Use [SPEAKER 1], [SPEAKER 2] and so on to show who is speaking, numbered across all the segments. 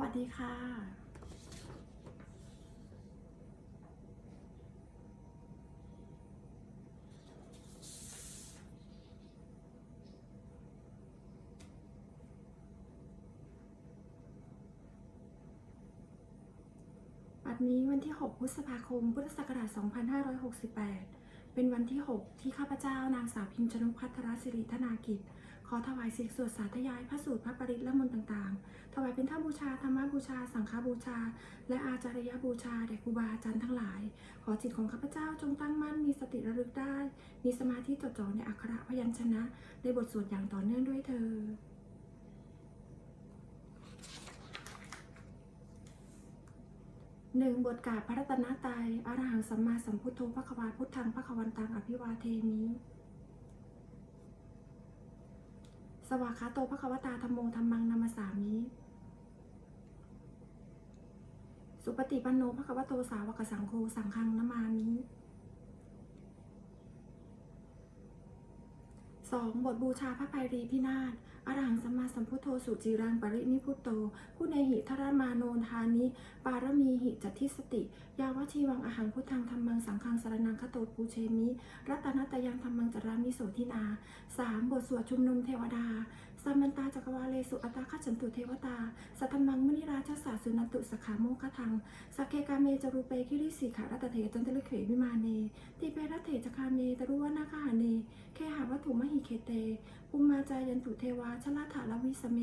[SPEAKER 1] วัสดีค่ะ วันนี้วันที่ 6 พฤษภาคม พุทธศักราช 2568 เป็นวันที่ 6 ที่ข้าพเจ้านางสาวพิมพ์ชนกพัทรศิริธนากิจ อถวายสิ่งสวดสาธยายพระสูตรพระปริตรและมนต์ต่างๆ ถวายเป็นท่าบูชาธรรมบูชา สังฆบูชา และอาจารยบูชาแด่ครูบาอาจารย์ทั้งหลาย ขอจิตของข้าพเจ้าจงตั้งมั่นมีสติระลึกได้ มีสมาธิจดจ่อในอักขระพยัญชนะ ในบทสวดอย่างต่อเนื่องด้วยเธอหนึ่งบทกาพระรัตนตรัยอรหังสัมมาสัมพุทโธพระควาพุทธังพระควันตังอภิวาเทมิ ส วากาโตพระควตาธรรมโมธรรมังนามาสามิสุปฏิปันโนพระควโตสาวกสังโฆสังฆังนามามิ สองบทบูชาพระภัยรีพินาศอรหังสัมมาสัมพุทโธสุจิรังปรินิพุตโต ผู้ในหิทรมาโนทานิ ปารมีหิจัตทิสติ ยาวชีวังอาหังพุทธังธรรมังสังฆังสารนังคโตปูเชมิ รัตนตยังธรรมังจารามิโสทินาสามบทสวดชุมนุมเทวดา สัมมันตาจักรวาเลสุอัตตาคัจฉันตุเทวตา สัทธมังมณิราชสาสุนันตุสขาโมคทังสักเคกาเมจารุเปคิริสีขารัตเถจันตลิเขวิมาเนติเปรัตเถจคาเมตรุวนาคาหาเนเคหาวัตถุมหิเคเตอุมมาจายันตุเทวาชลาถาลวิสเม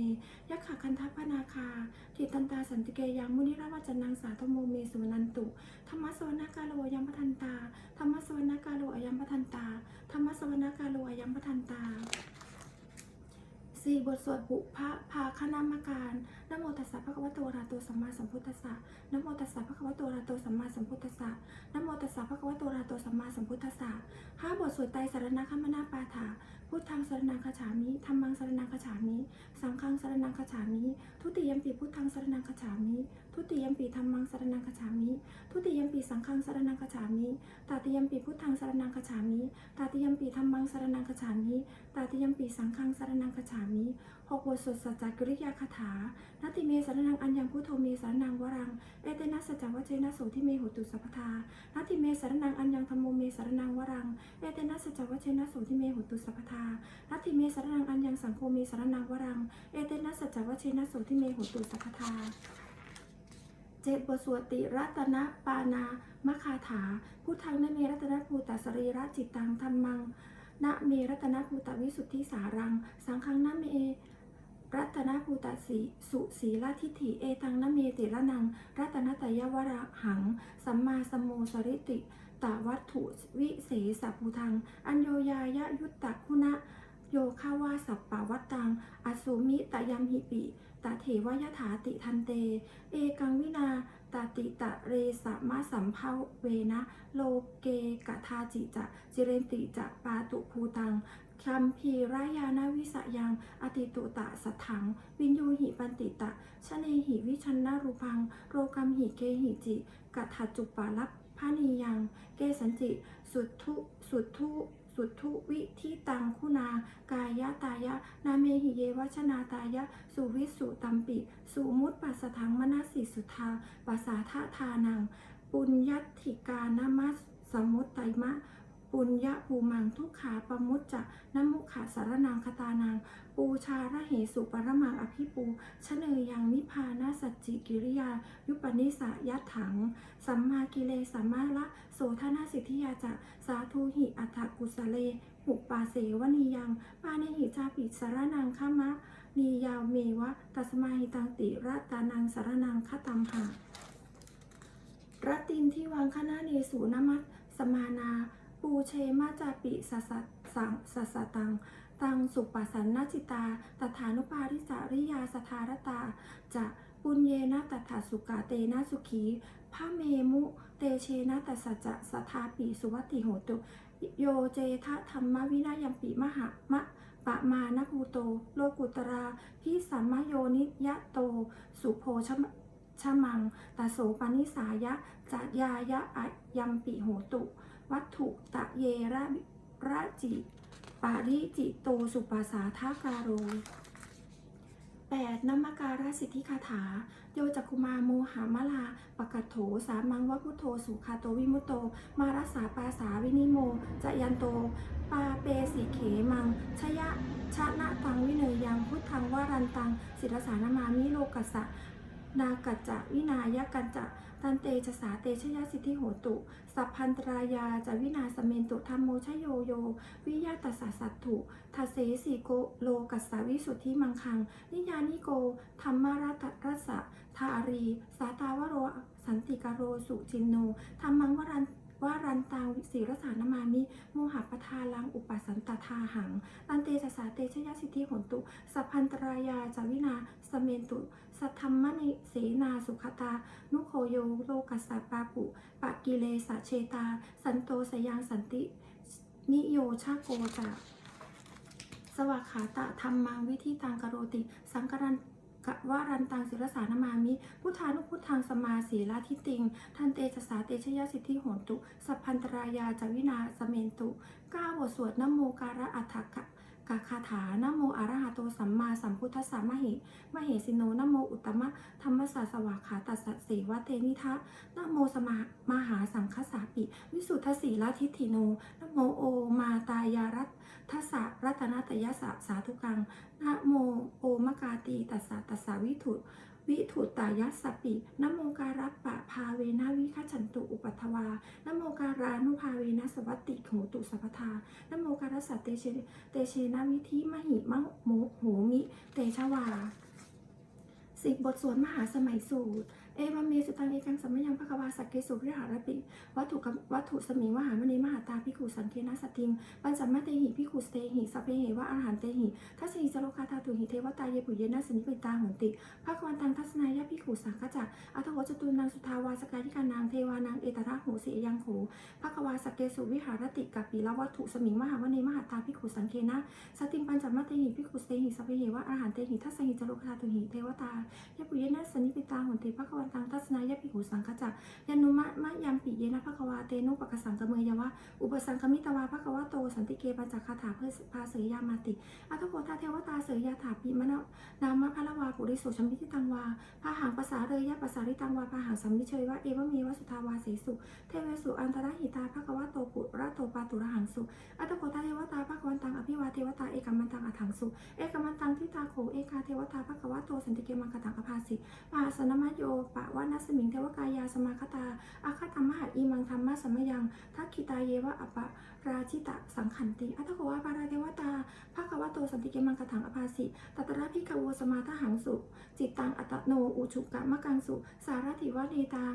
[SPEAKER 1] ยักขะคันทัพนาคาทิตันตาสันติเกยังมุนิราวัจนังสาธโมเมสุนันตุธรรมสวนากาโลอายัมปทันตาธรรมสวนากาโลอายัมปทันตาธรรมสวนากาโลอายัมปทันตา สี่บทสวดบุพะภาคณามการนโมตัสสะภะคะวะโตอะระโตสัมมาสัมพุทธัสสะนโมตัสสะภะคะวะโตอะระโตสัมมาสัมพุทธัสสะนโมตัสสะภะคะวะโตอะระโตสัมมาสัมพุทธัสสะห้าบทสวดไตรสารณคมนาปาถาพุทธังสรนังคาฉามิธรรมังสรนังคาฉามิสังฆังสรนังคาฉามิทุติยมปีพุทธังสรนังคาฉามิ ทุติยมปีธรรมังสารนังคาฉามิทุติยมปีสังฆังสารนังคาฉามิตาติยมปีพุทธังสารนังคาฉามิตาติยมปีธรรมังสารนังคาฉามิตาติยมปีสังฆังสารนังคาฉามิหกบทสวดสัจจกริยาคาถานาติเมสารนังอัญญังพุทโธเมสารนังวรังเอเตนะสัจจวัจเจนะโสทิเมหุตุสัพพทานาติเมสารนังอัญญังธรรมโมเมสารนังวรังเอเตนะสัจจวัจเจนะโสทิเมหุตุสัพพทานัตถิเมสารนังอัญญังสังโฆเมสารนังวรังเอเตนะสัจจวัเชนะโสทิเมหุตุสัพพทา เจ็ดบทสวดติรัตนปานามคาถา พุทธังนเมรัตนภูตสรีระจิตตังธรรมังนเมรัตนภูตวิสุทธิสารัง สังฆังนเมรัตนภูตสีสุสีลทิฐิเอตังนเมติระนัง รัตนตยวระหัง สัมมาสมโมสริติตวัตถุวิเศษภูทัง อัญโยยายะยุตตะคุณะโยคาวาสัปปาวัตตัง อสุมิตยัมหิปิ ตะเถวยถาติทันเต เอกังวินาตาติตะเรสะมะสัมภาเวนะ โลเกกะทาจิจะจิเรนติจะปาตุภูตังคัมพีรายานาวิสยัง อติตุตะสัทถัง วินยูหิปันติตะชะเนหิวิชันนารูพัง โรกัมหิเกหิจิกะทัจจุปาลัพพานียัง เกสันจิ สุทุสุทุ สุทธุวิทิตังคุณากายะตายะ นาเมหิเยวชนาตายะ สุวิสุตัมปิ สุมุตปัสถังมนาสิสุทาปัสสาทาทานัง ปุญญัติกานามัสสมุตไตมะ ปุญญะภูมังทุกขาปมุจจะนมุขาสารนังคตานังปูชาระเหสุปรมังอภิปูชเนยยังนิพานาสัจจิกิริยา ยุปนิสายัตถัง สัมมากิเลสัมมาละโสธนาสิทธิยาจะสาธุหิอัฏฐกุสเลหุปาเสวนียังปาเนหิจาปิสารนังขามะนียาวเมวะตัสมาหิตังติระตานังสารนังคตัมหะรัตตินที่วังคณะเนสูนมัสสมานา ปูเชมาจาปิสัสสะสังสัสะตัง ตังสุปัสสันนจิตา ตถานุปาริสาริยาสทารตา จะปุญเยนะตถาสุกาเตนะสุขีพระเมมุ เตเชนะตัสสะจะสทาปิสุวัติโหตุ โยเจทะธรรมวินายัมปิมหามะปะมานภูโต โลกุตราพิสัมมโยนิยะโต สุโพชชมังตาโสปานิสายะจะยายะอะยัมปิโหตุ วัตถุตะเยระระจิปาริจิโตสุปาสาทาการโรแป 8. นมการสิทธิคาถา โยจักุมาโมหามลาปกัตโถ สามังวะพุโธสุขาโตวิมุโต มารัสาปาสาวินิโม จะยันโต ปาเปสิเขมัง ชยะชะนะตังวิเนยยัง พุทธังวารันตังศิรสานามามิโลกัสสะ นากัจจะวินายกัจจะตันเตชะสาเตชยสิทธิโหตุ สัพพันตรายาจะวินาสเมนตุธรรมโมชโยโย วิยาตัสสะสัตถุทัเสสีโกโลกัสสาวิสุทธิมังคัง นิยานิโก ธรรมารัตรัสสะทาอารี สาตาวโร สันติกโรสุจินโนธรรมังวรัน ว่ารันตังสีรสานามามิโมหะปทาลังอุปสันตทาหัง ตันเตชะสาเตชยสิทธิหนตุสัพพันตรายาจาวินาสเมนตุสัทธรรมนิเสนาสุขตา นุโคโยโลกัสสะปาปุปะกิเลสะเชตา สันโตสยังสันติ นิโยชาโกจะสวากขาตะธรรมังวิธีตังกโรติ สังกรัน กะวารันตังศิลสานามามิ พุทธานุพุทธังสมาสีลาทิติง ทันเตชะสาเตชยสิทธิโหนตุ สัพพันตรายาจาวินาสเมนตุก้าวบทสวดนโมการะอัฏฐกะ กาคาถานโมอะระหะโตสัมมาสัมพุทธัสสะมะเหมะเหสิโนนโมอุตตมะธรรมสาสวาขาตัสสีวะเตนิทะนโมสมามหาสังคสาปิ วิสุทธสีลทิฏฐิโนนโมโอมาตายารัตทัสสะรัตนาตยสะสาธุกังนโมโอมกาตีตัสสะตัสสะวิถุ วิถุตายัสสปินโมการัปปะภาเวนะวิคัจฉันตุอุปัทวานโมการานุภาเวนะสวัตติโหตุสัพทานโมการัสะเตเชเตเชนะวิธิมหิมะโมโหมิ เตชวา สิบบทสวดมหาสมัยสูตร เอวเมสุตังเอกังสัมมยังภควาสักเกสุวิหารปิวัตถุกับวัตถุสมิงวหามณีมหาตาพิกุสังเคนะสตติงปัญจมะเตหิพิกุสเตหิสัพเพเหวะอาหารเตหิทัสสิสโลคาตาตุหิเทวตาเยปุเยนะสนิปิตาหงติภาควันตังทัศนายะพิกุสังกจักอัตโหจตุนางสุทาวาสกายิกานางเทวานางเอตระโหสิยังโหภควาสักเกสุวิหารติกับปีละวัตถุสมิงมหามณีมหาตาพิกุสังเคนะสติงปัญจมะเตหิพิกุสเตหิสัพเพเหวะอาหารเตหิทัสสิสโลคาตาตุหิเทวตายะปุเยนะสนิปิตาหุนเติภควตังทัศนายะปิหูสังคจักยานุมะมะยัมปิเยนะภควาเตนุปกสังกเมยวะอุปสังคมิตวาภควโตสันติเกปัญจคาถาเพื่อพาเสยยามาติอัตโกทาเทวตาเสยยาถาปิมะนามะพละวาปุริโสชัมพิทิตังวาพาหังภาษาเรยยะภาษาริตังวาพาหังสัมมิเชยวะเอวะเมวะสุทาวาเสสุเทเวสุอันตระหิตาภควโตปุระโตปาตุระหังสุอัตโกทาเทวตาภควันตังอภิวาเทวตาเอกัมมันตังอัถังสุเอกัมมันตังทิตาโขเอกาเทวตาภควโตสันติเกมังคตังอภาสิมหาสนมโยปะวานัสมิงเทวกายาสมาคตาอาคาธรรมหาอีมังธรรมะสมยังทักขิตาเยวะอปะราชิตะสังขันติอัตโกวาปาราเทวตาภาควโตสันติเกมังคถังอภาสิตัตระพิกโวสมาทหังสุจิตตังอัตโนอุชุกะมะกังสุ สารติวะเนตา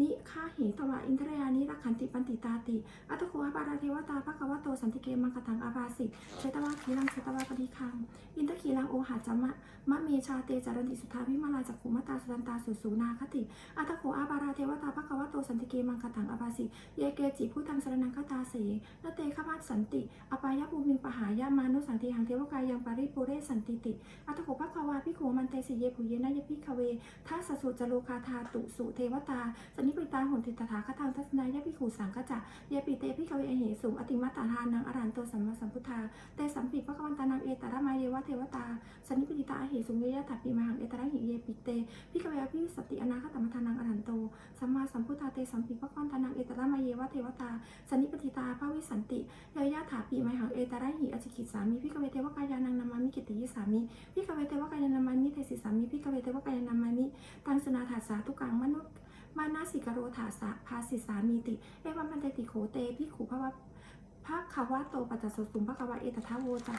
[SPEAKER 1] นิฆาเหตวะอินทรยานิรักขันติปันติตาติอัตโกวาปาราเทวตาภาควโตสันติเกมังคถังอภาสิเชตวะคีรังเชตวะปฏิคัง อินทคีรังโอหะจัมมะมะเมชาเตจารันติสุทาวิมาลาจักขุมาตาสันตาสุสูนาคติอัตโขอาบาราเทวตาภควโตสันติเกมังคตังอภาสิเยเกจิผู้ตังสรนังคตาเสนเตขมาสันติ อปายภูมิงปหายามานุสังติหังเทวกายังปาริปุเรสันติติอัตโขภควาพิโขมันเตสิเยปุเยนะยพิคเวทัสสุจโลคาธาตุสุเทวตาสนิปิตาหุนติตถาคตังทัศนายพิขูสังกจะเยปิเตพิคเวอเหสุอติมัตตาทานังอรันโตสัมมาสัมพุทธาเตสัมปิภควันตานังเอตระมาเยวะเทวตาสนิปิตาเหสุเยยะถัปปิมหังเอตระหิเยปิเตพิกเวอภิสติอนาคตมทานังอรันโตสัมมาสัมพุทธาเตสัมปิภควันตานังเอตระมาเยวะเทวตาสันนิปติตาภาวิสันติเยยะถาปิมหังเอตระหิอจิกิสามิพิกเวเทวกายานังนามามิกิติยิสามิพิกเวเทวกายานามามิเทสิสามิพิกเวเทวกายานามามิตังสนาถาสาทุกังมนุษย์มานาสิกโรถาสะภาสิสามีติ เอวัมพันเตติโขเตพิขูภวะภาคาวะโตปัจจสุสุมภควะเอตทะโวจา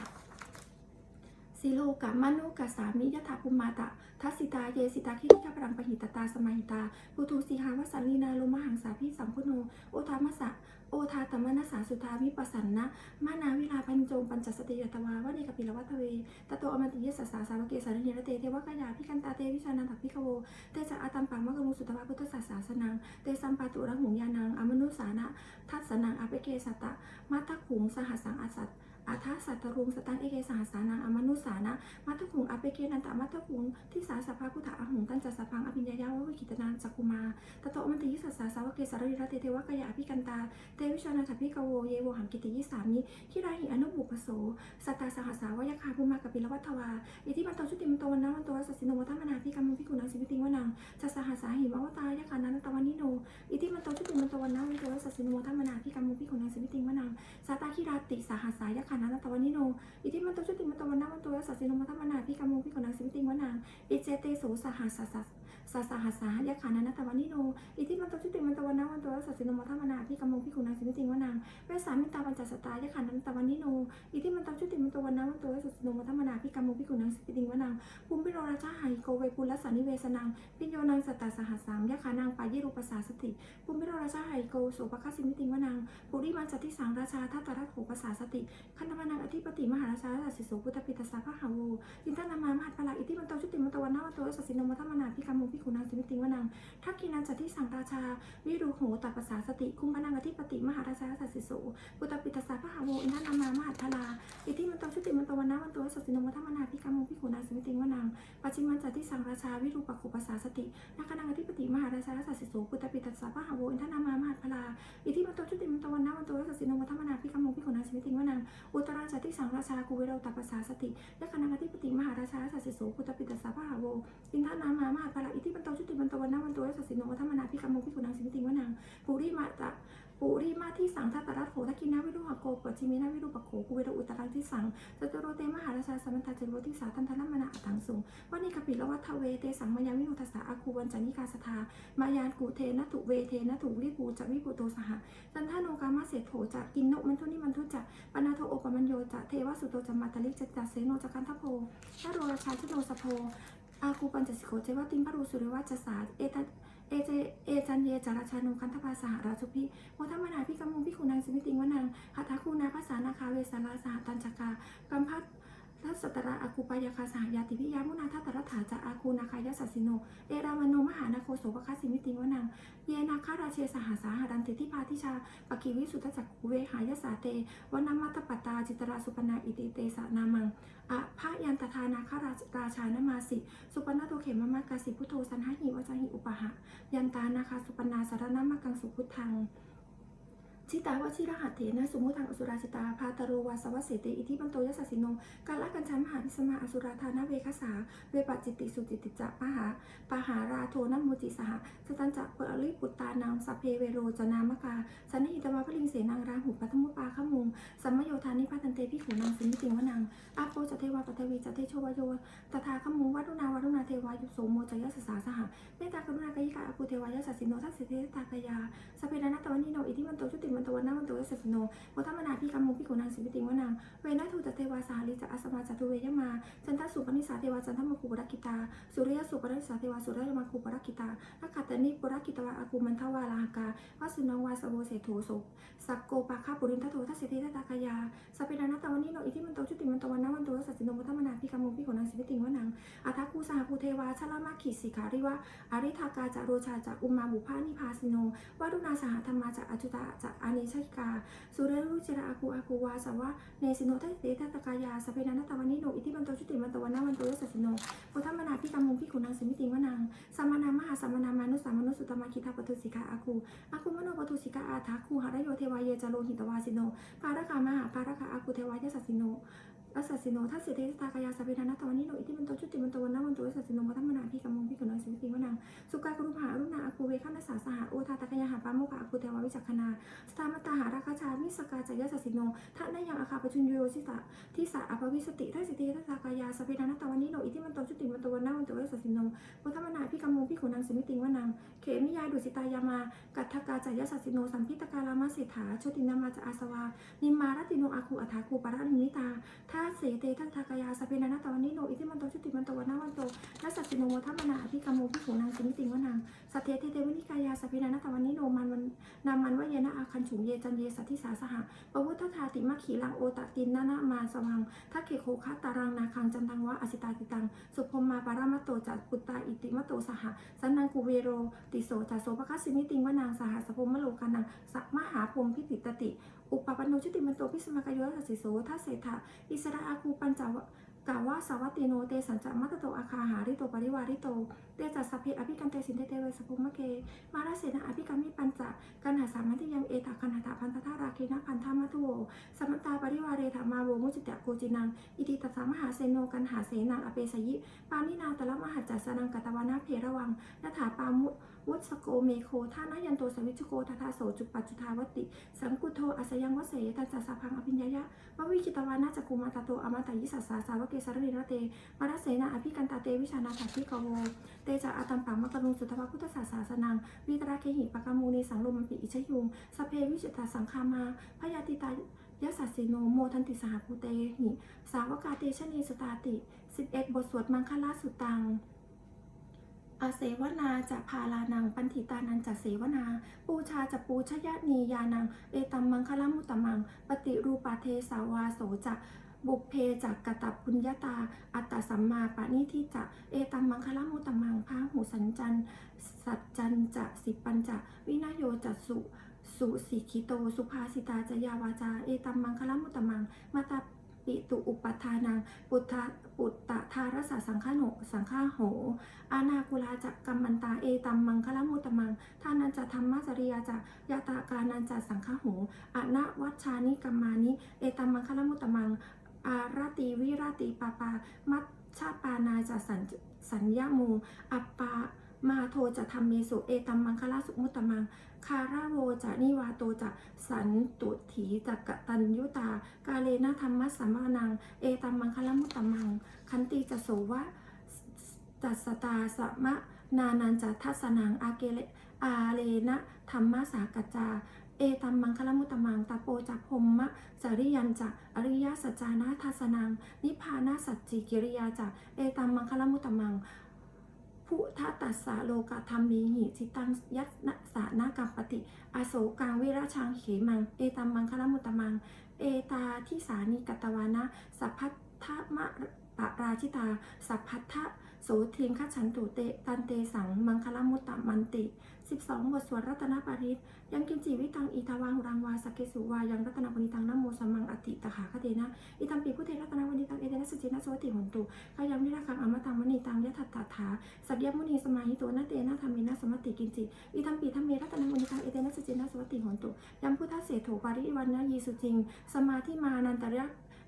[SPEAKER 1] สิโลกะมนุกะสามิยถาภูมาตะทัสสิตาเยสิตาคิริกะปรังปหิตตาสมาหิตาปุตุสีหาวสันลีนาโลมหังสาพิสัมพุโนโอทามะสะโอทาตมนัสสาสุทาวิปสันนะมานาวิลาพันโจงปัญจสติยตวาวะเนกปิลวัตเวตโตอมติยสสาสาวเกสารเนรเตเทวกายาพิกันตาเตวิชานันทัพพิกโวเตจะอาตัมปังมะกมุสุตวะพุทธศาสาสนังเตสัมปาตุระหุงยานังอมนุสานะทัสสนังอเปเกสตะมัตตขุงสหัสสังอาสัต อาทัสสัตตรุงสตังเอเกสหสานังอมนุสานะมัทถุงอเปเกนันตมัทถุงทิสาสภาพุทธะอหุงตันจัสพังอภิญญายาววิกิตนานจักุมาตโตมันติยิสัสสะสาวเกสารริรเตเทวกายะอภิกันตาเตวิชานาถพิกโวเยโวหังกิติยิสามิทิราหิอนุบุปโสสัตตาสหสาวยคาภูมากปิลวัตวาอิทิมันโตชุติมันโตวันนะวันโตสัสสินโนวัฒมนาพิกรรมพิกุณังสิวิติงวนังจัสหสาหิมวตายคานันตวันิโนอิทิมันโตชุติมันโตวันนะวันโตสัสสินโนวัฒมนาพิกรรมพิกุณังสิวิติงวนังสัตาคิราติสหสายคานันตวันนิโนอิทิมันโตชุติมันตวันนะวันโตสัสสินมัทมนาพิกรรมพิกุณังสิมติงวนางอิเจเตโสสหัสสัส สะสหัสสายะขานันตวันนิโน อิทิมันโตชุติมันโตวันนะวันโตสัสสินมัทมนาพิกรรมพิกุณังสิวิติงวนังเวสามิตาปัญจสตายะขานันตวันนิโน อิทิมันโตชุติมันโตวันนะวันโตสัสสินมัทมนาพิกรรมพิกุณังสิวิติงวนังภูมิโรราชาหายโกเวปุลสานิเวสนังปิโยนังสัตตาสหัสสามยะขานังปายิรูปสาสติภูมิโรราชาหายโกโสปคัสสิมิติงวนังปุริมันจัตติสังราชาทัตตรัตโขปสาสติคันธมานังอธิปติมหาราชาสัสสิโสพุทธปิตสาพะหาวูอินทนามามหัตพลาอิติมันโตชุติมันโตวันนาวันโตสัสสินมัทมนาพิกมุพิกุณังสิมิติงวนังทักกินันจัตติสังราชา วิรูโหตัปปสาสติ คุมพนังอธิปติมหาราชาสัสสิโสพุทธปิตสาพะหาวูอินทนามามหัตพลาอิติมันตชุติมันตวันนาวันโตสัสสินมัทมนาพิกรรมุพิกุณังสิมิติงวนังปัจจิมันจัตติสังราชาวิรูปโขปสาษาสตินักนังอธิปติมหาราชาสัสสิโสพุทธปิตสาพะหาวูอินทนามามหัตพลาอิติมันตชุติมันตวันนาวันโตสัสสินมัทมนาพิกรรมุพิกุณังสิมิติงวนังอุตราจติสังราชากุเวโรตัปปสาสติยะคณะธิปติมหาราชาสัสสิโสพุทธปิตสาพหาโวอินทานามามหาภละอิทิปันโตชุติปันโตวันนาวันโตสัสสิโนวัฒมนาพิกรรมโมพิกุณังสิมิติวนังปุริมาตะปุริมาที่สังทัตตรัตโถทักกินาวิรุหโกปัจจิมินาวิรุปโขกุเวรอุตรังที่สังจตุโรเตมหาราชาสมันตาเจโรติสาทันทนมนาอัตังสุงวันิกปิลวัทเวเตสังมายาวินุทัสสะอาคูวันจันิกาสทามายานกุเทนตุเวเทนตุวิปูจะวิปุโตสหจันทาโนกามาเสโถจะกินนมันทุนิมันทุจะปนาโทโอปมัญโยจะเทวสุโตจะมาตลิกจะจัสเสโนจะคันทโพชาโรราชาชโนสโพ อาคูปัญจสิโกเจวติมพรูสุริวัจสาเอตเอเจเอจันเยจาราชานุคันธภาสหราชุพิโมทัมมนาพิกมุงพิคุนางสมิติงวนังหัตถคูนาภาษานาคาเวสาราสหตัญจกากัมพัท ทัสตระอาคูปายาคาสหยาติพิยามุนาทัตตรถาจะอาคูนาคายาสัสิโน เอรามโนมหานาโคโสภคัสสิมิติงวนัง เยนาคาราเชสหาสาหารันติทิพาทิชาปกิวิสุทธจักขุเวหายสาเตวนามัตตปัตตาจิตราสุปนาอิติเตสานามังอะพะยันตทานาคาราราชานมาสิ สุปนาโตเขมมะมะกาสิพุทโธสันหหิวจาหิอุปหะ ยันตานาคาสุปนาสารนามกังสุพุทธัง ชิตาวชิรหัตเถนะสมุทังอสุราสิตาพาตโรวาสวัสเสเตอิทิปันโตยัสสิโนกาลกันชัมหาพิสมาอสุราธานาเวคสาเวปจิติสุจิติจะปะหาปะหาราโทนัมโมจิสหสตันจะเปริปุตตานังสัพเพเวโรจนามกาสันนิหิตวาพลิงเสนังราหุปัทมุปาขมุงสัมมโยธานิพัตันเตพิขูนางสิมิติวนังอาโปจเทวาปเทวีจเทโชวโยตถาขมุงวัดุนาวาดุนาเทวายุโสโมจยัสสสาสหเมตตากรุณากายิกาอภูเทวายสัสสิโนทัสสิเทตากายาสเพนนาตวันนิโนอิทิมันโตชุติมันโตวันนามันโตยัสสสิโนโมทัมมนาพิกรรมุพิโกนังสิวิติงวนังเวนะทูตเทวาสาลิจะอัสมาจัตุเวยมา จันทสุปนิสาเทวาจันทมคูปรักิตา สุริยสุปนิสาเทวาสุริยมาคูปรักิตานักขัตตนิปรักิตวาอากูมันทวาลาหกาวาสุนงวาสโวเสโถโสสักโกปาคาปุรินทโททัสสิเทตตากายาสพเพนานาตวันนิโนอิทิมันโตชุติมันโตวันนามันโตยัสสสิโนโมทัมมนาพิกรรมุพิโกนังสิวิติงวนังอาทักคูสหภูเทวาชลามาขีสิขาริวะอาริทากาจะโรชาจะอุมาบุพานิพาสิโนวารุณาสหธรรมาจาอจุตาจากอานิชัยกา สุเรรุจิระอาคูอาคูวาสาวะเนสิโนทัสเตทัตตกายาสเพนันตวันนิโนอิทิมันโตชุติมันโตวันนาวันโตยัสสสิโนพุทธมนาพิกรรมุพิขุนังสมิติวนังสามานามหาสามนามานุสามานุสุตมาคิทาปทุสิกาอาคูอาคูมโนปทุสิกาอาทาคูหารโยเทวายเยจโลหิตวาสิโนปาระคามหาปาระคาอาคูเทวายสัสสิโน อัสสิโนทัสสิเทสตากายาสพเพนันตวันนิโนอิทิมันโตชุติมันโตวันนาวันโตยัสสิโนพุทธมนาพิกรรมุพิขุนังสมิติวนังสุกากรุภาอรุณาอคูเวขันสาสหาโอทาตะกยาหาปาโมกะอคูเทววิจักขณาสตามตาหาราคาชามิสกาจายสัสสิโนทะนยังอาคาปชุญโยสิตะทิสาอภวิสติทัสสิเทสสากายาสพเพนันตวันนิโนอิทิมันโตชุติมันโตวันนาวันโตยัสสิโนพุทธมนาพิกรรมุพิขุนังสิมิติวนังเขมิยาดุสิตายามากัตถกาจายสัสสิโนสัมพิตกาลามาเศรษฐาโชตินามาจอาสวานิมมารติโนอาคูอัฐาคูปาระนิมิตาทัสเสเตทัสทากายาสเพนันตวันนิโนอิทิมันโตชุติมันโตวันนาวันโตยัสสสิโนโมทัมมนาอภิกรรมโมพิขุนางสิมิติวนางสัทเทเทเทวินิกายาสพพินานตตวันนิโนมันวันนามันวะเยนะอาคันฉุงเยจันเยสัทธิสาสหะปวุฒทาติมัคขีลังโอตตินนานามาสวังทักเขโคคัตตารังนาคังจันทังวะอสิตาติตัง สุพมมาปารามโตจัปุตตาอิติมโตสหะสันนังกุเวโรติโสจัสโสภคัสสิมิติวนางสหสพมมโลกานังสัมหาพรมพิติตติอุปปันโนชุติมันโตพิสมากายโยทัสสิโสทัสเศธะอิสระอาคูปัญจวะกาวาสาวัตติโนเตสัญจมัตโตอาคาหาริโตปริวาริโต เตจัสสพเพอภิกันเตสินเตเตเวสภุมะเก มาราเสนาอภิกรรมิปัญจกันหาสามัญติยังเอตาคันหาตาพันธทาราเคนะพันธามัตุโวสมัตตาปริวาเรธามาโวมุจิตะโกจินัง อิติตัสมหาเสโนกันหาเสนังอเปสยิ ปานินาตละมหัจจสนังกัตวานาเพระวังนาถาปามุ วุสโกเมโคท่านายันโตสวิชโกทาทาโสจุปัจจุทาวติ สังกุโทอัสยังวเสยตัสสะสะพังอภิญญายะววิจิตวานาจักุมาตโตอมาตายิสัสสาสาวเกสารเรระเตมาราเสนาอภิกันตาเตวิชานาถาทิกโวเตจะอาตัมปังมกะลุงสุทธวพุทธศาสาสนังวิตราเคหิปะกามูนีสังลมปิอิชยุงสเพวิจิตาสังคามาพยาติตายะสัสสิโนโมทันติสหภูเตหิสาวกาเตชะเนสตาติ 11 บทสวดมังคลาสุตัง อาเสวนาจะพาลานัง ปันถิตานันจะเสวนา ปูชาจะปูชยานียานัง เอตัมมังคลมุตตมัง ปฏิรูปาเทสาวาโสจะบุพเพจักกตับปุญญาตา อัตตสัมมาปณิทิจะ เอตัมมังคลมุตตมังพาหูสัญจัน สัจจันจะสิปัญจะวินโยจัสสุสุสิคิโต สุภาสิตาจยาวาจา เอตัมมังคลมุตตมัง มาตา ปิตุอุปัฏานัง ปุตตะปุตตะทารสสังฆโนสังฆาโห อานาคุลาจักกัมมันตาเอตัมมังคลมุตมังทานันจะธรรมจริยาจะยาตากานันจะสังฆโหอนะวัชชานิกัมมานิ เอตัมมังคลมุตมัง อารติวิราติปาปา มัชชาปานาจะสัญสัญญาโมอัปปา มาโทจะทำเมสุเอตัมมังคลาสุมุตตมัง คาราโวจะนิวาโตจะสันตุถีจักกตัญยุตา กาเลนะธรรมะสัมมานัง เอตัมมังคลมุตตมัง คันติจะโสวะจัสสตาสมะนานันจะทัสนังอาเกเลอาเลนะธรรมะสากจาเอตัมมังคลมุตตมังตาโปจักพมมะจริยันจะอริยสัจจานาทัสนัง นิพพานาสัจจิกิริยาจะเอตัมมังคลมุตตมัง ผู้ทาตัสสะโลกธรรมีหิจิตังยัตนะสานากัมปติอโศกังวิราชังเขมัง เอตัมมังคลมุตตมัง เอตาที่สานิกตวานะสัพพัทธมะ ปะราชิตา สัพพัทธะโสเทียงคัจฉันตุเตตันเตสัง มังคลมุตตมันติ 12 บทสวดรัตนปาริตยังกินจิวิตังอีทาวังรังวาสกเกสุวายังรัตนปณิตังนโมสัมมังอติตถาคเตนะอิตัมปิพุเทรัตนปณิตังเอเตนะสุจินะสวัติหนตุกายังวิราคังอมตังมณีตังยะทัตตาถาสักยมุนีสมาหิโตนะเตนะธรรมินะสมติกินจิอิทัมปีธรรมเมรัตนังมุนิตังเอเตนะสุจินะสวัติโหนตุยัมพุทธเสโถปาริวันนะยีสุจิง สมาธิมานันตระ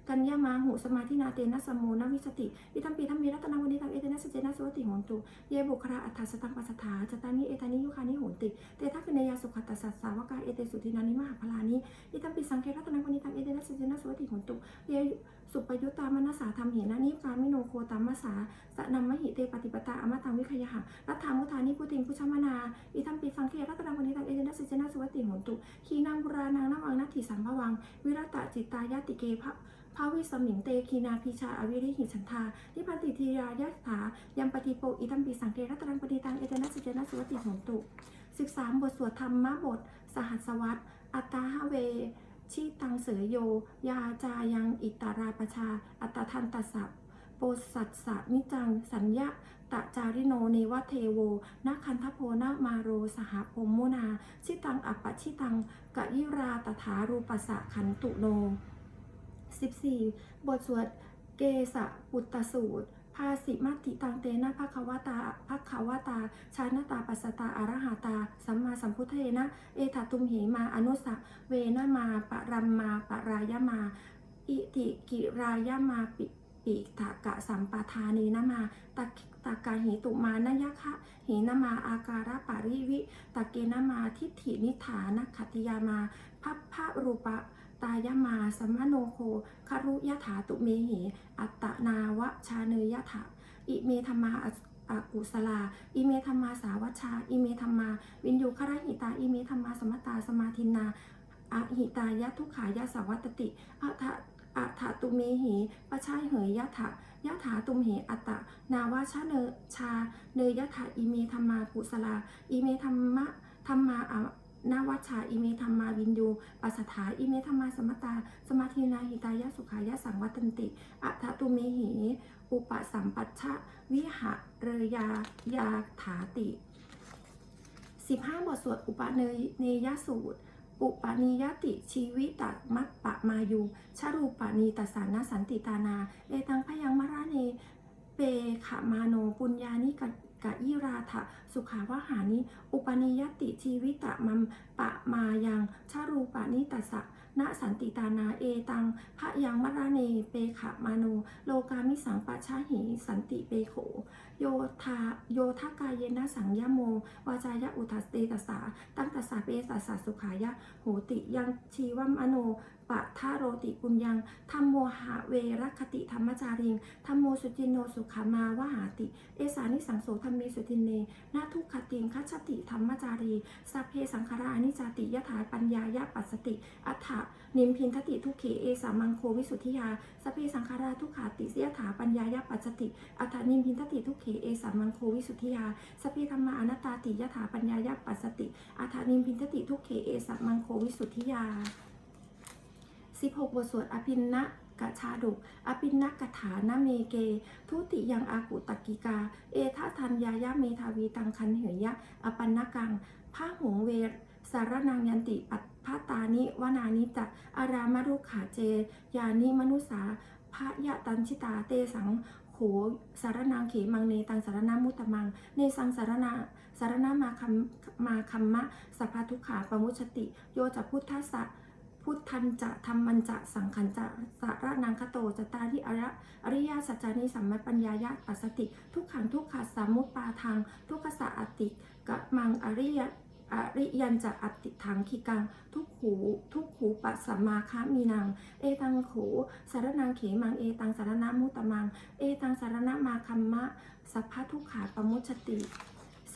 [SPEAKER 1] กัญญามาหุสมาธินาเตนะสมโมนวิสติอิทัมปีธรรมเมรัตนังมุนิตังเอเตนะสเจนะสวัติโหนตุเยบุคราอัฏฐสตังปัสถาจตานิเอตานิยุคานิโหนติเตทัคคินยาสุขตัสสาวกาเอเตสุทินานิมหาพลานิอิทัมปีสังเครัตนังมุนิตังเอเตนะสเจนะสวัติโหนตุเยสุปยุตตามนัสสาธรรมเหนะนิการมิโนโคตามมัสสาสนัมมหิเตปฏิปตาอมตังวิคยหะรัฐามุทานิพุติงพุชมนาอิทัมปีสังเครัตนังวนิตังเอเจนะสเจนะสวัติโหนตุขีนางบุรานังนวังนัตถิสัมภวัง วิรตะจิตตายติเกภะ ภาวิสมิงเตคีนาพิชาอวิริหิฉันทานิพันติทีรายะถายัมปฏิโปอิทัมปีสังเครัตนังปฏิตังเอเจนะสิเจนะสุวติโหนตุ 13 บทสวดธรรมบท สหัสวัตอัตตาหเวชิตังเสยโย ยาจายังอิตาราปชา อัตทันตัสสะโปสัสสะนิจัง สัญญาตะจาริโนเนวเทโวนาคันทโพนามาโรสหพรมมุนา ชิตังอัปปชิตังกะยิราตถารูปัสสะขันตุโน 14 บทสวดเกสะปุตตสูตรภาสิมัตติตังเตนะภควตาภควตา ชาณตาปัสตาอรหาตา สัมมาสัมพุทเทนะ เอถาตุมเหมาอนุสะเวนะมาปะรัมมาปะรายมา อิติกิรายมาปิปิถากะสัมปทานีนะมาตะตากาหิตุมานยะคะหินะมาอาการะปาริวิตะเกนะมาทิฏฐินิฐานะขัตติยามาพัพพะรูปะ ตายมาสัมมโนโคคารุยะถาตุเมเห อัตตนาวชาเนยะถาอิเมธรรมาอากุสลา อิเมธรรมาสาวัชา อิเมธรรมา วินยูคารหิตา อิเมธรรมาสมตตาสมาทินาอะหิตายะทุขายะสาวัตติอะทะอะทะตุเมเหปะชายเหยยะถะยะถาตุมเหอัตตะ นาวาชะเนชา เนยยะถาอิเมธรรมากุสลา อิเมธรรมะธรรมาอะ นาวัชชาอิเมธรรมาวินยูปัสสถาอิเมธรรมาสมตา สมาธินาหิตายะสุขายะสังวัตันติอัฏฐตุเมหิ อุปสัมปัชชะวิหะเรยายาถาติ 15 บทสวดอุปเนยเนยสูตร อุปนิยติชีวิตมัปปะมายุชรูปานีตสานาสันติตานา เอตังพยังมราเน เปขมาโนปุญญานิก กะอิราถะสุขาวหานิอุปนิยติชีวิตะมัมปะมายังชารูปานิตัสะณสันติตานาเอตังพระยังมรเนเปขมาโนโลกามิสังปะชาหิสันติเปโข โยธาโยทากายเยนะสังยโม วาจายะอุทัสเตตสาตั้งตสาเปตัสสะสุขายะโหติยังชีวมอโน ปะทาโรติปุญญังธรรมโมหะเวรคติธรรมจาริงธรรมโมสุจินโนสุขามาวหาติ เอสานิสังโสธรรมเมสุทินเนนาทุกขติงคัจฉติธรรมจารีสัพเพสังขารานิจติยถาปัญญายะปัสสติ อัฏฐะนิมพินทติทุกเขเอสามังโควิสุทธิยาสัพเพสังขาราทุกขาติยถาปัญญายะปัสสติ อัฏฐนิมพินทติทุกเขเอสามังโควิสุทธิยาสัพเพธรรมาอนัตตาติยถาปัญญายะปัสสติอัฏฐนิมพินทติทุกเขเอสามังโควิสุทธิยา 16 บทสวดอภินนะกะชาดุกอภินนะกถานะเมเก ทุติยังอากุตกิกา เอทะทันยายะเมทาวีตังคันเหยยะ อปันนกังพระหงเวสารนังยันติปัตพาตานิวนานิจะอารามรุขาเจ ยานิมนุสาพระยะตันชิตาเตสังโขสารนางเขมังเนตังสารนามุตมัง เนสังสารนาสารนามาคัมมาคัมมะสัพพทุขาปมุชติ โยจะพุทธัสสะ พุทธันจะธรรมันจะสังขันจะสาระนังคโตจตาที่อริยอริยสัจจานิสัมมปัญญายะปัสสติ ทุกขังทุกขัสามุปปาทาง ทุกขสะอติกะมังอริยอริยันจะอติถังขีกัง ทุกขูทุกขูปัสสมาคะมีนัง เอตังขูสารนังเขมังเอตังสารนามุตตมัง เอตังสารนามาคัมมะสัพพะทุกขาปมุชติ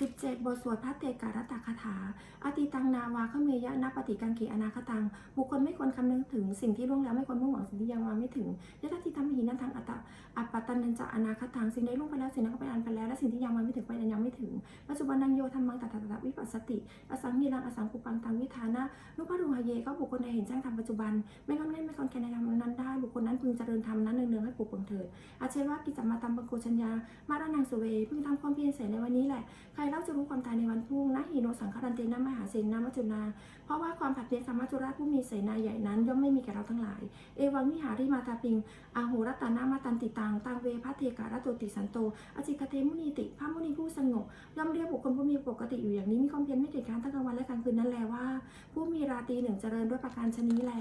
[SPEAKER 1] 17 บทสวดพระเตการตคาถาอติตังนาวาขเมยะนปฏิกังเขอนาคตัง บุคคลไม่ควรคำนึงถึงสิ่งที่ล่วงแล้วไม่ควรมุ่งหวังสิ่งที่ยังมาไม่ถึงยะทัติธรรมหินันทางอัตตะอัปปตันนันจะอนาคตังสิ่งใดล่วงไปแล้วสิ่งนั้นก็ไปอันไปแล้วและสิ่งที่ยังมาไม่ถึงไปอันยังไม่ถึงปัจจุบันนังโยธรรมังตัตตะวิปัสสติอสังหิรังอสังคุปังตังวิธานะนุภารุหะเยก็บุคคลใดเห็นแจ้งธรรมปัจจุบัน ไม่งอนแง่นไม่คอนแคลนในธรรมนั้นได้บุคคลนั้นพึงเจริญธรรมนั้นเนืองๆให้ปลูกฝังเถิดอาเชว่ากิจจมาตัมปังโกชัญญามารานังสุเวพึงทำความเพียรเสร็จในวันนี้แหละใครเล่าจะรู้ความตายในวันพรุ่งนะหิโนสังคารันเตนะมหาเสนามัจจุนา เพราะว่าความผัดเพี้ยนสามมัจจุราชผู้มีเสนาใหญ่นั้น ย่อมไม่มีแก่เราทั้งหลาย เอวังวิหาริมาตาปิงอาโหรัตานามาตันติตังตังเวพัเทการะโตติสันโตอจิคเทมุนีติพระมุนีผู้สงบย่อมเรียกบุคคลผู้มีปกติอยู่อย่างนี้มีความเพียรไม่เกียจคร้านทั้งกลางวันและกลางคืนนั้นแลว่า ผู้มีราตรีหนึ่งเจริญด้วยประการชนี้แล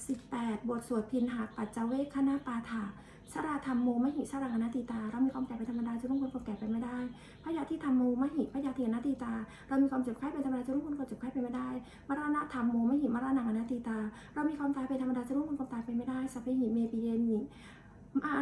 [SPEAKER 1] 18 บทสวดพินหาปัจเจเวคณาปาถา ชราธรรมโมมหิชรังอนัตติตา เรามีความแก่เป็นธรรมดาจะรุ่งคนความแก่ไปไม่ได้พยาธิธรรมโมมหิพยาธิอนัตติตา เรามีความเจ็บไข้เป็นธรรมดาจะรุ่งคนความเจ็บไข้ไปไม่ได้ มรณะธรรมโมมหิมรณะอนัตติตา เรามีความตายเป็นธรรมดาจะรุ่งคนความตายไปไม่ได้สัพเพหิเมปิเยนิมา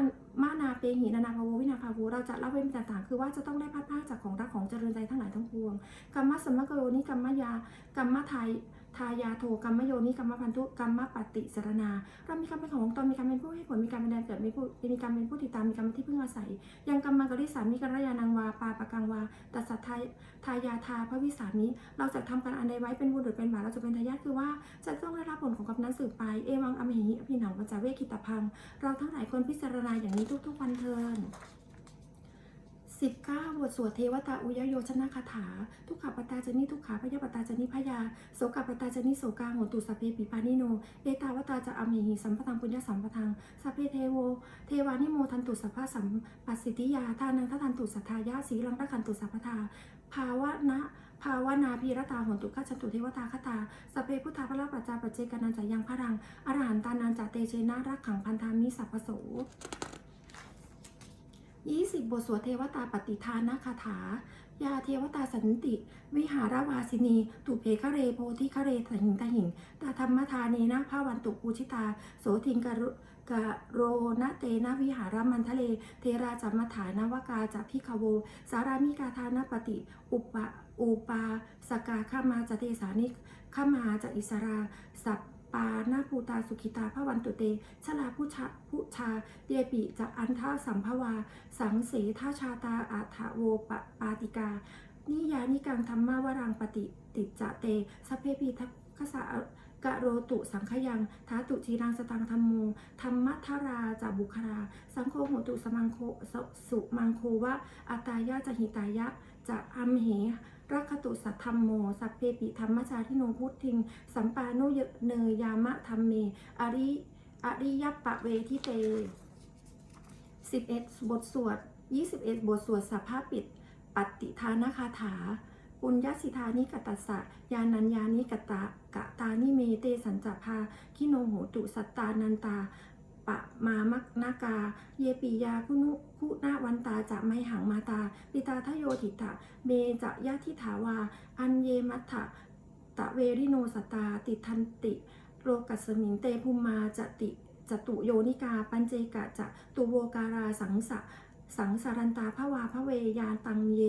[SPEAKER 1] มานาเปหินานาภาววินาภาวเราจะเล่าเป็นต่างๆ คือว่าจะต้องได้พัดพากจากของรักของเจริญใจทั้งหลายทั้งปวงกรรมะสมมะกโรนิกรรมยากรรมะไทย ทายาโทกรรมโยนิกรรมพันธุกรรมปฏิสรณาเรามีกรรมเป็นของตนมีกรรมเป็นผู้ให้ผลมีกรรมเป็นแดนเกิดมีผู้มีกรรมเป็นผู้ติดตามมีกรรมเป็นที่พึ่งอาศัย ยังกรรมมังกริสามีกัลยานังวาปาปะกังวาตัสสัทธายทายาทาพระวิสามิเราจะทำการอันใดไว้เป็นบุญหรือเป็นบาปเราจะเป็นทายาทคือว่าจะต้องได้รับผลของกรรมนั้นสืบไปเอวังอมหิอภิหนังปัจจเวกิตพัง เราทั้งหลายควรพิจารณาอย่างนี้ทุกๆวันเทิน 19 บทสวดเทวตาอุยโยชนะคาถา ทุกขปตาจนิทุกขาพยาปตาจนิพยาโสกปตาจนิโสกาโหตุสพเพปิปานิโน เอตาวตาจะอเมหิสัมปทังปุญญสัมปทังสัพเพเทโว เทวานิโมทันตุสัพพะสัมปัสสิติยาทานังทัทันตุสัทธายาสีลังรักขันตุสัพพทา ภาวะนะภาวนาพีรตาหนตุขัจจตุเทวตาคตาสเพพุทธาพระปัจจาปเจกนันจายังพระรังอรหันตานันจาเตเชนะรักขังพันธามิสัพพโส 20 บทสวดเทวตาปฏิทานาคาถา ยาเทวตาสันติ วิหารวาสินี ตุเพคะเรโพธิคะเรหิงตหิงตาธรรมทานีนะภาวันตุปูชิตา โสทิงกะรุกะโรนะเตนะวิหารมันทะเล เทราจัมมถานวกาจะพิคโว สารามิกาทานปฏิ อุปะอุปาสกาข้ามาจะเทสานิข้ามาจะอิสราสัพ ปานาภูตาสุขิตาพระวันตุเต ชลาผู้ชาผู้ชาเดียปิจะอันท่าสัมภวา สังเสท่าชาตาอาถาโวปปาติกา นิยานิกังธรรมาวรังปฏิติจะเตสเพปีทักขสะกะโรตุสังขยังทาตุจีรังสตังธรรมโมธรรมัทราจะบุครา สังโฆโหตุสมังโคสสุมังโควะอัตายะจหิตายะจะอัมเห รักขตุสัทธรรมโม สัพเพปิธรรมจาทิโนพุทธิง สัมปานุเนยยามะธรรมเม อริอริยปะเวทิเต 11 บทสวด 21 บทสวดสัพพะปิดปฏิทานคาถา ปุญญสิทานิกตัสสะ ยานัญญานิกตะกะตานิเมเตสัญจพาคิโนโหตุสัตตานันตา ปะมามักนากา เยปิยาคุนุคุณาวันตาจะไม่หังมาตา ปิตาทโยถิตะ เมจะยะทิถาวา อันเยมัตถะตะเวริโนสตา ติทันติโรกัสมิงเตภูมาจติจตุโยนิกา ปัญเจกะจะตุโวการาสังสะสังสารันตาภวาพระเวยาตังเย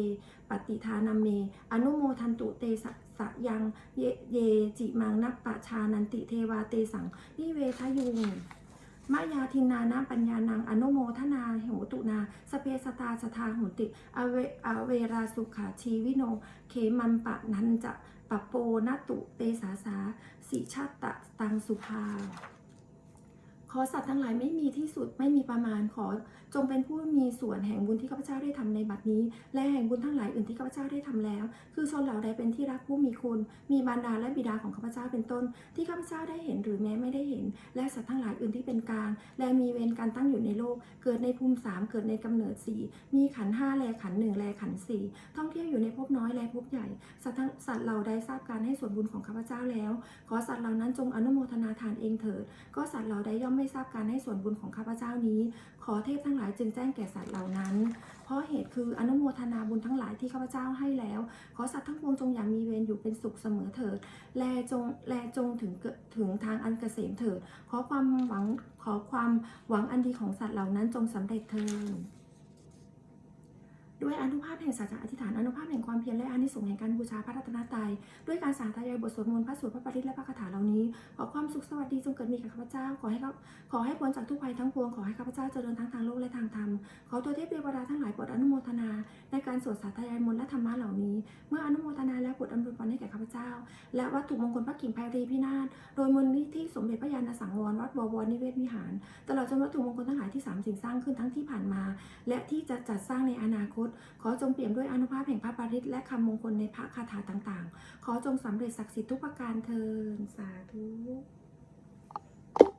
[SPEAKER 1] ปฏิทานามเม อนุโมทันตุเตสะสะยังเยเยจิมังนัปปะชานันติเทวาเตสังนิเวทยุง มายาทินานาปัญญานังอนุโมทนาเหตุนา สเปสตาสทาหุติอเวอเวราสุขาชีวิโน เขมันปะนันจะปะโปนตุเตสาสาสิชาตะตังสุภา ขอสัตว์ทั้งหลายไม่มีที่สุดไม่มีประมาณขอจงเป็นผู้มีส่วนแห่งบุญที่ข้าพเจ้าได้ทำในบัดนี้ และแห่งบุญทั้งหลายอื่นที่ข้าพเจ้าได้ทำแล้ว คือชนเหล่าใดเป็นที่รักผู้มีคุณ มีบารดาและบิดาของข้าพเจ้าเป็นต้น ที่ข้าพเจ้าได้เห็นหรือแม้ไม่ได้เห็น และสัตว์ทั้งหลายอื่นที่เป็นกลาง และมีเวรการตั้งอยู่ในโลก เกิดในภูมิสามเกิดในกำเนิดสี่มีขันห้าแลขันหนึ่งแลขันสี่ท่องเที่ยวอยู่ในภพน้อยแลภพใหญ่ สัตว์สัตว์เหล่าใดทราบการให้ส่วนบุญของข้าพเจ้าแล้ว ขอสัตว์เหล่านั้นจงอนุโมทนาทานเองเถิด ก็สัตว์เหล่าใดย่อมไม่ทราบการให้ส่วนบุญของข้าพเจ้านี้ ขอเทพทั้งหลายจึงแจ้งแก่สัตว์เหล่านั้น เพราะเหตุคืออนุโมทนาบุญทั้งหลายที่ข้าพเจ้าให้แล้ว ขอสัตว์ทั้งปวงจงอย่างมีเวรอยู่เป็นสุขเสมอเถิด แลจงแลจงถึงเกิดถึงทางอันเกษมเถิด ขอความหวังขอความหวังอันดีของสัตว์เหล่านั้นจงสำเร็จเถิด ด้วยอนุภาพแห่งสัจจะอธิษฐานอนุภาพแห่งความเพียรและอานิสงส์แห่งการบูชาพระรัตนตรัยด้วยการสาธยายบทสวดมนต์พระสวดพระปริตและพระคาถาเหล่านี้ขอความสุขสวัสดีจงเกิดมีแก่ข้าพเจ้า ขอให้เขาขอให้พ้นจากทุกภัยทั้งปวงขอให้ข้าพเจ้าเจริญทั้งทางโลกและทางธรรมขอตัวเทพเทวดาทั้งหลายโปรดอนุโมทนา ในการสวดสาธยายมนต์และธรรมะเหล่านี้ เมื่ออนุโมทนาแล้วโปรดอำนวยพรให้แก่ข้าพเจ้า และวัตถุมงคลพระกิ่งไพรีพินาศโดยมูลนิธิสมเด็จพระยาณสังวรวัดบวรนิเวศวิหาร ตลอดจนวัตถุมงคลทั้งหลายที่สามสิ่งสร้างขึ้นทั้งที่ผ่านมา และที่จะจัดสร้างในอนาคตชขอจงเปลี่ยมด้วยอนุภาพแห่งพระปริตและคำมงคลในพระคาถาต่างๆ ขอจงสำเร็จศักดิ์สิทธิ์ทุกประการเทินสาธุ